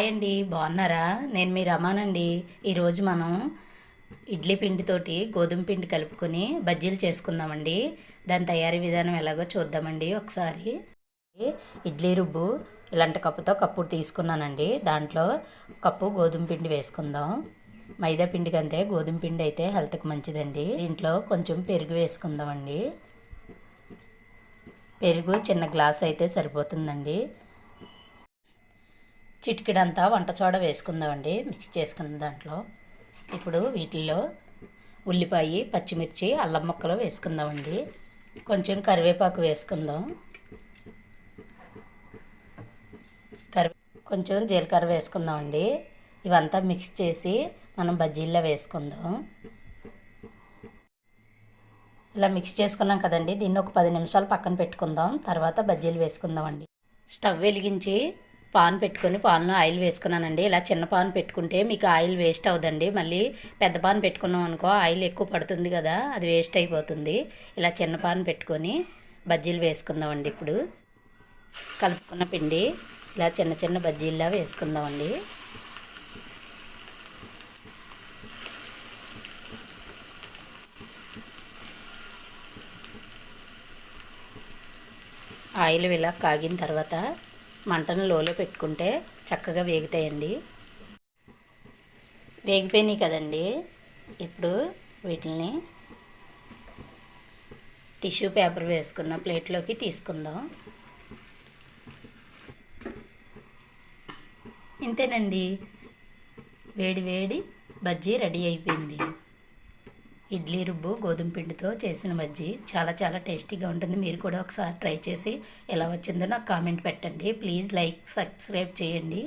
Hi అండి బాగున్నారా? నేను మీ రమానండి ఈరోజు మనం ఇడ్లీ పిండితోటి గోధుమ పిండి కలుపుకొని బజ్జీలు చేసుకుందామండి. దాని తయారీ విధానం ఎలాగో చూద్దామండి ఒకసారి. ఇడ్లీ రుబ్బు ఇలాంటి కప్పుతో కప్పుడు తీసుకున్నానండి. దాంట్లో కప్పు గోధుమ పిండి వేసుకుందాం. మైదా పిండి కంటే గోధుమ పిండి అయితే హెల్త్కి మంచిదండి. దీంట్లో కొంచెం పెరుగు వేసుకుందామండి. పెరుగు చిన్న గ్లాస్ అయితే సరిపోతుందండి. చిటికిడంతా వంట సోడా వేసుకుందామండి మిక్స్ చేసుకున్న దాంట్లో. ఇప్పుడు వీటిల్లో ఉల్లిపాయ పచ్చిమిర్చి అల్లం ముక్కలు వేసుకుందామండి. కొంచెం కరివేపాకు వేసుకుందాం. కరివే కొంచెం జీలకర్ర వేసుకుందామండి. ఇవంతా మిక్స్ చేసి మనం బజ్జీల్లో వేసుకుందాం. ఇలా మిక్స్ చేసుకున్నాం కదండి దీన్ని ఒక పది నిమిషాలు పక్కన పెట్టుకుందాం. తర్వాత బజ్జీలు వేసుకుందామండి. స్టవ్ వెలిగించి పాన్ పెట్టుకొని పాన్లో ఆయిల్ వేసుకున్నానండి. ఇలా చిన్న పాన్ పెట్టుకుంటే మీకు ఆయిల్ వేస్ట్ అవుదండి మళ్ళీ పెద్ద పాన్ పెట్టుకున్నాం అనుకో ఆయిల్ ఎక్కువ పడుతుంది కదా అది వేస్ట్ అయిపోతుంది. ఇలా చిన్న పాన్ పెట్టుకొని బజ్జీలు వేసుకుందామండి ఇప్పుడు. కలుపుకున్న పిండి ఇలా చిన్న చిన్న బజ్జీల్లా వేసుకుందామండి. ఆయిల్ ఇలా కాగిన తర్వాత మంటను లోలో పెట్టుకుంటే చక్కగా వేగుతాయండి. వేగిపోయినాయి కదండి. ఇప్పుడు వీటిని టిష్యూ పేపర్ వేసుకున్న ప్లేట్లోకి తీసుకుందాం. ఇంతేనండి. వేడి వేడి బజ్జీ రెడీ అయిపోయింది. ఇడ్లీ రుబ్బు గోధుమ పిండితో చేసిన బజ్జీ చాలా చాలా టేస్టీగా ఉంటుంది. మీరు కూడా ఒకసారి ట్రై చేసి ఎలా వచ్చిందో నాకు కామెంట్ పెట్టండి. ప్లీజ్ లైక్ సబ్స్క్రైబ్ చేయండి.